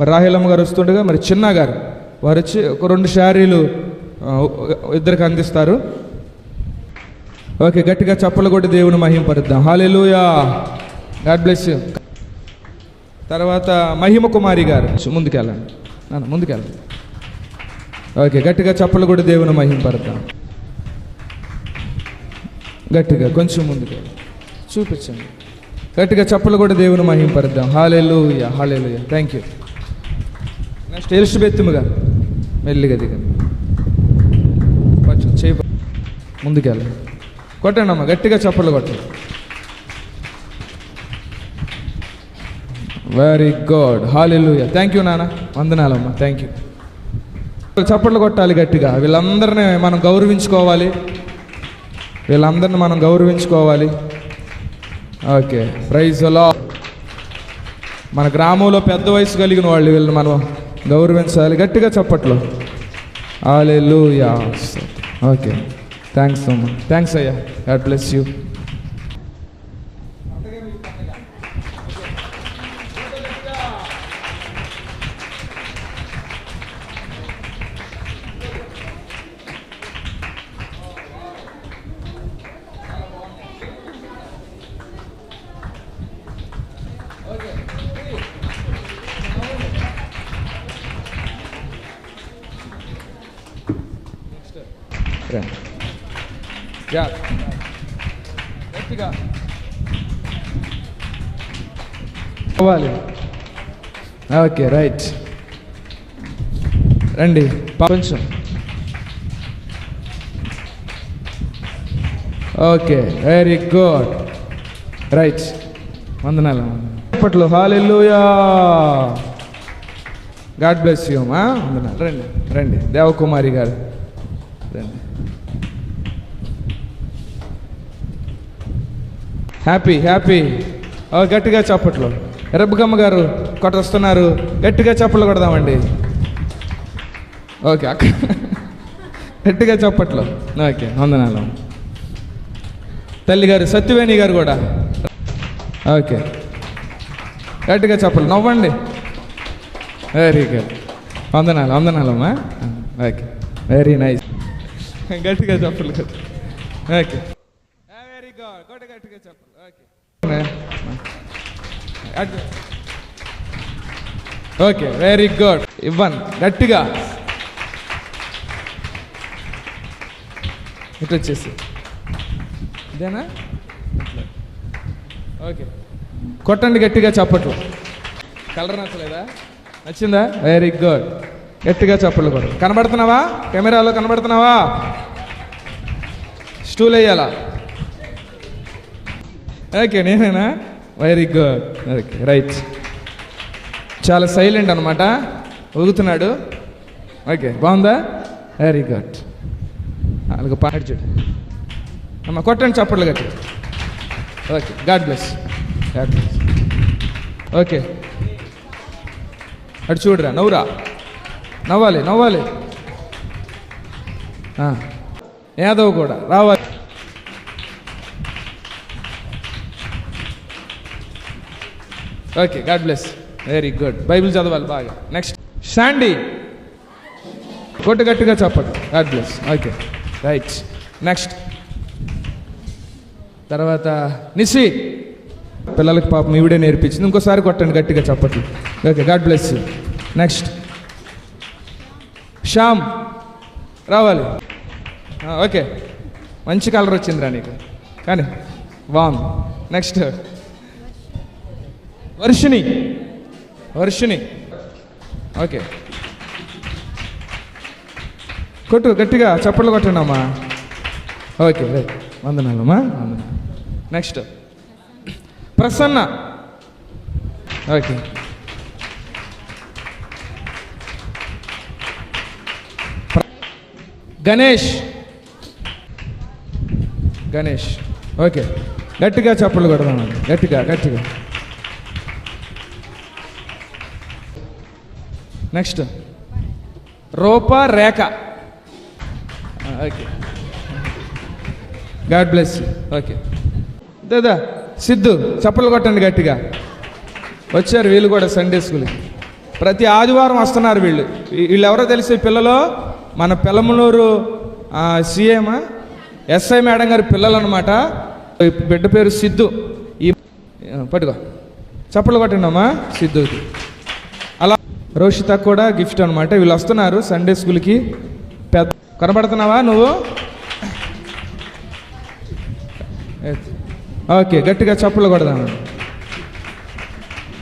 మరి రాహిలమ్మ గారు వస్తుండగా మరి చిన్న గారు వారు వచ్చి ఒక రెండు శారీలు ఇద్దరికి అందిస్తారు. ఓకే గట్టిగా చప్పలు కొట్టి దేవుని మహింపరుద్దాం. Hallelujah God bless you. తర్వాత మహిమ కుమారి గారు. ముందుకెళ్ళండి. నాన్న ముందుకెళ్ళండి. ఓకే గట్టిగా చప్పలు కొట్టి దేవుని మహింపరుద్దాం. గట్టిగా కొంచెం ముందుకు చూపించండి. గట్టిగా చప్పలు కూడా దేవుని మహింపరుద్దాం. Hallelujah hallelujah thank you next ఎలిషబెత్తుము మెల్లిగా దిగండి. కొంచెం చేయి ముందుకెళ్ళ కొట్టండి అమ్మ గట్టిగా చప్పట్లు కొట్టండి. Very good hallelujah thank you నాన్న. వందనాలమ్మ. థ్యాంక్ యూ చప్పట్లు కొట్టాలి గట్టిగా. వీళ్ళందరినీ మనం గౌరవించుకోవాలి. వీళ్ళందరిని మనం గౌరవించుకోవాలి. ఓకే ప్రైజ్ అలా మన గ్రామంలో పెద్ద వయసు కలిగిన వాళ్ళు వీళ్ళని మనం గౌరవించాలి. గట్టిగా చప్పట్లు. Hallelujah okay thanks so much thanks అయ్యా. గాడ్ బ్లెస్ యూ గట్టిగా ఓకే రైట్ రండి కొంచెం ఓకే వెరీ గుడ్ రైట్ వందనాలు. అప్పట్లో హాలెల్లుయా గాడ్ బ్లెస్ యూ మా వందనాలు. రండి రండి. దేవకుమారి గారు. రండి. హ్యాపీ హ్యాపీ గట్టిగా చప్పట్లు. ఎరబ్బకమ్మ గారు కొట్టొస్తున్నారు. గట్టిగా చప్పట్లు కొడదామండి. ఓకే అక్క. గట్టిగా చప్పట్లు. ఓకే వందనాలు. తల్లి గారు సత్యవేణి గారు కూడా. ఓకే. గట్టిగా చప్పట్లు. నవ్వండి. వెరీ గుడ్ వందనాలు వందనాలమ్మా ఓకే. వెరీ నైస్ గట్టిగా చప్పట్లు కదా ఓకే. గట్టిగా గట్టిగా ఓకే. ఓకే వెరీ గుడ్ ఇవ్వన్ గట్టిగా. ఇటు వచ్చేసి. ఇదేనా? ఓకే. కొట్టండి గట్టిగా చప్పట్లు. కలర్ నచ్చలేదా? నచ్చిందా? వెరీ గుడ్ గట్టిగా చప్పట్లు కొట్టు. కనబడుతున్నావా? కెమెరాలో కనబడుతున్నావా? స్టూల్ వేయాలా? ఓకే నేనేనా? వెరీ గుడ్ ఓకే రైట్ చాలా సైలెంట్ అనమాట ఊగుతున్నాడు ఓకే బాగుందా? వెరీ గుడ్ అలాగే పాడు చూడు. అమ్మ కొట్టండి చప్పట్లు గట్టి okay God bless God bless okay అటు చూడరా నవ్వురా. నవ్వాలి నవ్వాలి. యాదవ్ కూడా రావాలి. Okay God bless very good Bible చదవాలి బాగా. నెక్స్ట్ శాండీ కొట్టు గట్టిగా చెప్పండి. God bless okay right next తర్వాత నిసి పిల్లలకి పాపం ఈవిడే నేర్పించింది. ఇంకోసారి కొట్టండి గట్టిగా చెప్పట్లు okay God bless next Shyam రావాలి. Ah, ఓకే మంచి కలర్ వచ్చిందిరా నీకు. కానీ వామ్ నెక్స్ట్ వర్షిణి. వర్షిణి. ఓకే. కొట్టు గట్టిగా చప్పట్లు కొట్టండి అమ్మా ఓకే రైట్ వందనాలమ్మా వందనాలు. Next Prasanna. Okay. Ganesh. Ganesh. Okay. గట్టిగా చప్పట్లు కొడదామండి. గట్టిగా గట్టిగా. Next Roopa Rekha okay God bless okay దాదా సిద్ధు చప్పలు కొట్టండి గట్టిగా వచ్చారు వీళ్ళు కూడా సండే స్కూల్కి ప్రతి ఆదివారం వస్తున్నారు వీళ్ళు వీళ్ళు ఎవరో తెలిసే పిల్లలు? మన పిల్లమలూరు సీఎం ఎస్ఐ మేడం గారి పిల్లలు అనమాట బిడ్డ పేరు సిద్ధు. ఈ పట్టుకో. చప్పలు కొట్టండమ్మా సిద్ధుకి రోషిత కూడా గిఫ్ట్ అనమాట వీళ్ళు వస్తున్నారు సండే స్కూల్కి పెద్ద కనబడుతున్నావా నువ్వు? ఓకే గట్టిగా చప్పులు కొడదాము